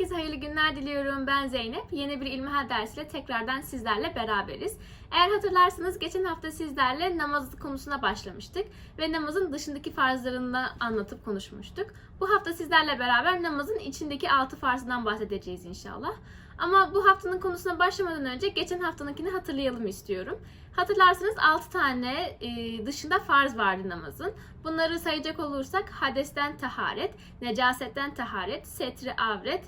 Herkese hayırlı günler diliyorum. Ben Zeynep. Yeni bir İlmihal dersiyle tekrardan sizlerle beraberiz. Eğer hatırlarsanız geçen hafta sizlerle namaz konusuna başlamıştık ve namazın dışındaki farzlarını anlatıp konuşmuştuk. Bu hafta sizlerle beraber namazın içindeki altı farzından bahsedeceğiz inşallah. Ama bu haftanın konusuna başlamadan önce geçen haftanınkini hatırlayalım istiyorum. Hatırlarsanız 6 tane e, dışında farz vardı namazın. Bunları sayacak olursak hadesten taharet, necasetten taharet, setri avret,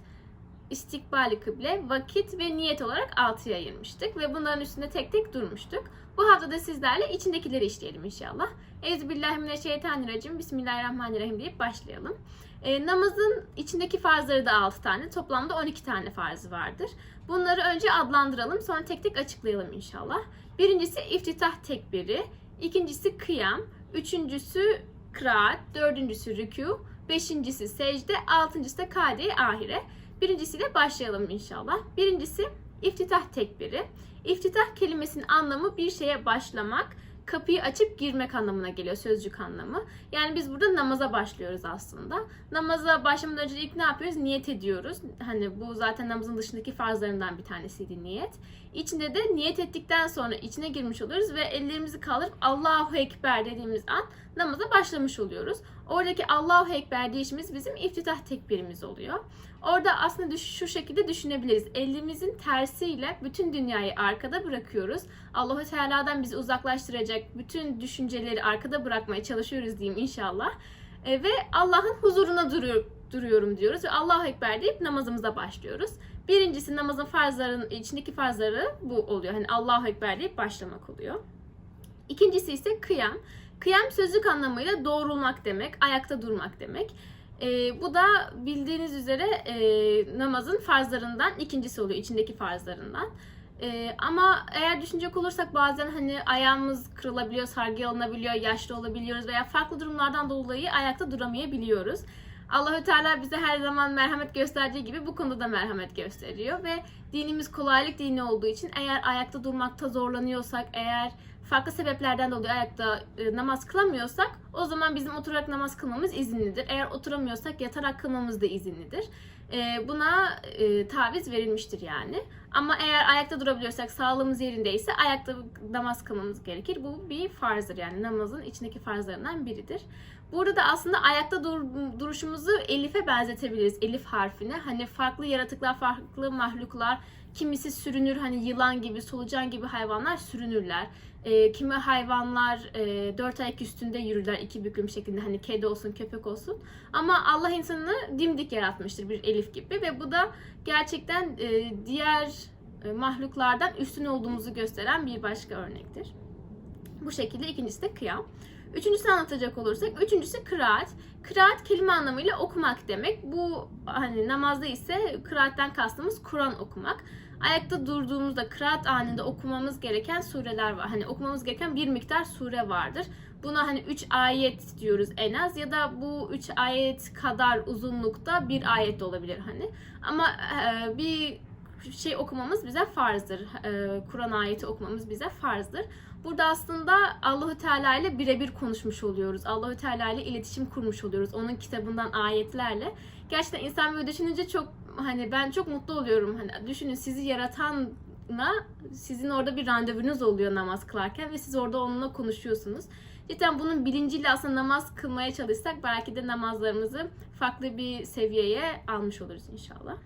istikbali kıble, vakit ve niyet olarak 6'ya ayırmıştık. Ve bunların üstünde tek tek durmuştuk. Bu hafta da sizlerle içindekileri işleyelim inşallah. Euzubillahimineşşeytanirracim, Bismillahirrahmanirrahim deyip başlayalım. E, namazın içindeki farzları da 6 tane, toplamda 12 tane farzı vardır. Bunları önce adlandıralım, sonra tek tek açıklayalım inşallah. Birincisi iftitah tekbiri, ikincisi kıyam, üçüncüsü kıraat, dördüncüsü rükû, beşincisi secde, altıncısı da kade ahire. Birincisiyle başlayalım inşallah. Birincisi iftitah tekbiri. İftitah kelimesinin anlamı bir şeye başlamak, kapıyı açıp girmek anlamına geliyor sözcük anlamı. Yani biz burada namaza başlıyoruz aslında. Namaza başlamadan önce ilk ne yapıyoruz? Niyet ediyoruz. Hani bu zaten namazın dışındaki farzlarından bir tanesiydi niyet. İçinde de niyet ettikten sonra içine girmiş oluyoruz ve ellerimizi kaldırıp Allahu Ekber dediğimiz an namaza başlamış oluyoruz. Oradaki Allahu Ekber deyişimiz bizim iftitah tekbirimiz oluyor. Orada aslında şu şekilde düşünebiliriz. Elimizin tersiyle bütün dünyayı arkada bırakıyoruz. Allahu Teala'dan bizi uzaklaştıracak bütün düşünceleri arkada bırakmaya çalışıyoruz diyeyim inşallah. E, ve Allah'ın huzuruna duruyor, duruyorum diyoruz ve Allahu Ekber deyip namazımıza başlıyoruz. Birincisi namazın farzların içindeki farzları bu oluyor. Hani Allahu Ekber deyip başlamak oluyor. İkincisi ise kıyam. Kıyam sözlük anlamıyla doğrulmak demek, ayakta durmak demek. Ee, bu da bildiğiniz üzere e, namazın farzlarından ikincisi oluyor, içindeki farzlarından. Ee, ama eğer düşünecek olursak bazen hani ayağımız kırılabiliyor, sargı alınabiliyor, yaşlı olabiliyoruz veya farklı durumlardan dolayı ayakta duramayabiliyoruz. Allahü Teala bize her zaman merhamet gösterdiği gibi bu konuda da merhamet gösteriyor ve dinimiz kolaylık dini olduğu için eğer ayakta durmakta zorlanıyorsak, eğer farklı sebeplerden dolayı ayakta e, namaz kılamıyorsak o zaman bizim oturarak namaz kılmamız izinlidir. Eğer oturamıyorsak yatarak kılmamız da izinlidir. E, buna e, taviz verilmiştir yani. Ama eğer ayakta durabiliyorsak, sağlığımız yerindeyse ayakta namaz kılmamız gerekir. Bu bir farzdır yani namazın içindeki farzlarından biridir. Burada da aslında ayakta dur- duruşumuzu Elif'e benzetebiliriz. Elif harfine. Hani farklı yaratıklar, farklı mahluklar, kimisi sürünür hani yılan gibi, solucan gibi hayvanlar sürünürler. E, kimi hayvanlar e, dört ayak üstünde yürürler iki büklüm şeklinde hani kedi olsun köpek olsun. Ama Allah insanı dimdik yaratmıştır bir elif gibi ve bu da gerçekten e, diğer e, mahluklardan üstün olduğumuzu gösteren bir başka örnektir. Bu şekilde ikincisi de kıyam. Üçüncüsünü anlatacak olursak, üçüncüsü kıraat. Kıraat kelime anlamıyla okumak demek. Bu hani namazda ise kıraatten kastımız Kur'an okumak. Ayakta durduğumuzda kıraat anında okumamız gereken sureler var. Hani okumamız gereken bir miktar sure vardır. Buna hani 3 ayet diyoruz en az ya da bu 3 ayet kadar uzunlukta bir ayet olabilir hani. Ama e, bir şey okumamız bize farzdır. E, Kur'an ayeti okumamız bize farzdır. Burada aslında Allahü Teala ile birebir konuşmuş oluyoruz. Allahü Teala ile iletişim kurmuş oluyoruz. Onun kitabından ayetlerle. Gerçekten insan böyle düşününce çok hani ben çok mutlu oluyorum. Hani düşünün sizi yaratanla sizin orada bir randevunuz oluyor namaz kılarken ve siz orada onunla konuşuyorsunuz. Cidden bunun bilinciyle aslında namaz kılmaya çalışsak belki de namazlarımızı farklı bir seviyeye almış oluruz inşallah.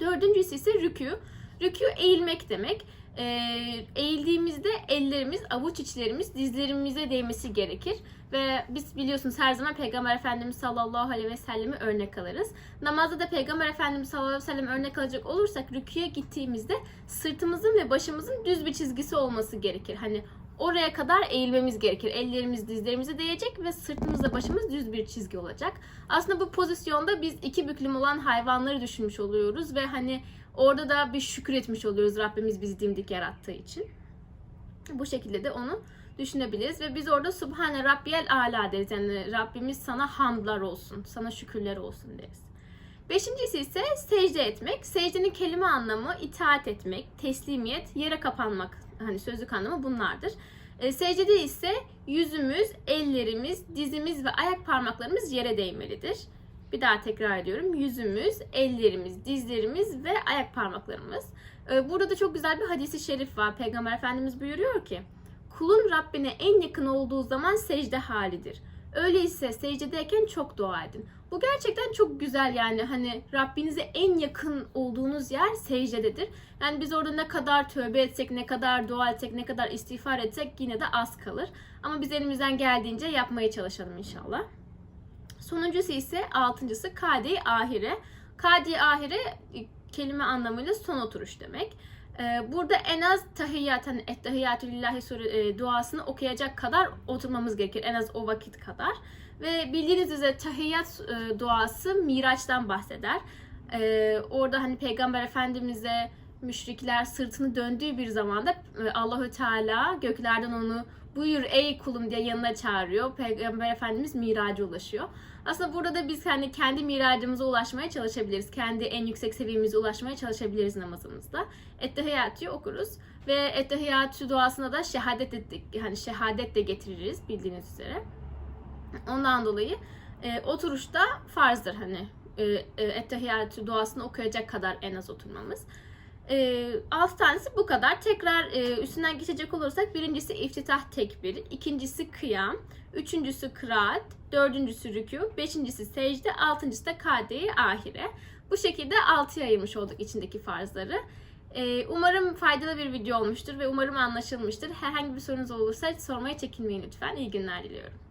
Dördüncüsü ise rükû. Rükû eğilmek demek. Ee, eğildiğimizde ellerimiz, avuç içlerimiz dizlerimize değmesi gerekir. Ve biz biliyorsunuz her zaman Peygamber Efendimiz sallallahu aleyhi ve sellemi örnek alırız. Namazda da Peygamber Efendimiz sallallahu aleyhi ve sellem örnek alacak olursak rüküye gittiğimizde sırtımızın ve başımızın düz bir çizgisi olması gerekir. Hani oraya kadar eğilmemiz gerekir. Ellerimiz dizlerimize değecek ve sırtımızla başımız düz bir çizgi olacak. Aslında bu pozisyonda biz iki büklüm olan hayvanları düşünmüş oluyoruz ve hani orada da bir şükür etmiş oluyoruz Rabbimiz bizi dimdik yarattığı için. Bu şekilde de onu düşünebiliriz ve biz orada Subhane Rabbiyel Ala deriz. Yani Rabbimiz sana hamdlar olsun, sana şükürler olsun deriz. Beşincisi ise secde etmek. Secdenin kelime anlamı itaat etmek, teslimiyet, yere kapanmak. Hani sözlük anlamı bunlardır. E, secdede ise yüzümüz, ellerimiz, dizimiz ve ayak parmaklarımız yere değmelidir. Bir daha tekrar ediyorum. Yüzümüz, ellerimiz, dizlerimiz ve ayak parmaklarımız. Ee, Burada da çok güzel bir hadisi şerif var. Peygamber Efendimiz buyuruyor ki, kulun Rabbine en yakın olduğu zaman secde halidir. Öyleyse secdedeyken çok dua edin. Bu gerçekten çok güzel yani hani Rabbinize en yakın olduğunuz yer secdededir. Yani biz orada ne kadar tövbe etsek, ne kadar dua etsek, ne kadar istiğfar etsek yine de az kalır. Ama biz elimizden geldiğince yapmaya çalışalım inşallah. Sonuncusu ise altıncısı kadi ahire. Kadi ahire e, kelime anlamıyla son oturuş demek. Ee, Burada en az tahiyyat, hani ettehiyyatü lillahi sure- e, duasını okuyacak kadar oturmamız gerekir. En az o vakit kadar. Ve bildiğiniz üzere tahiyyat e, duası Miraç'tan bahseder. Ee, orada hani Peygamber Efendimiz'e müşrikler sırtını döndüğü bir zamanda e, Allahü Teala göklerden onu buyur ey kulum diye yanına çağırıyor. Peygamber Efendimiz miraca ulaşıyor. Aslında burada da biz hani kendi miracımıza ulaşmaya çalışabiliriz. Kendi en yüksek seviyemize ulaşmaya çalışabiliriz namazımızda. Ettehiyyatü okuruz ve ettehiyyatü duasına da şehadet ettik. Hani şehadet de getiririz bildiğiniz üzere. Ondan dolayı e, oturuşta farzdır hani e, e, ettehiyyatü duasını okuyacak kadar en az oturmamız. E, altı tanesi bu kadar. Tekrar e, üstünden geçecek olursak birincisi iftitah tekbiri, ikincisi kıyam, üçüncüsü kıraat, dördüncüsü rükû, beşincisi secde, altıncısı da kade ahire. Bu şekilde altıya ayırmış olduk içindeki farzları. E, umarım faydalı bir video olmuştur ve umarım anlaşılmıştır. Herhangi bir sorunuz olursa sormaya çekinmeyin lütfen. İyi günler diliyorum.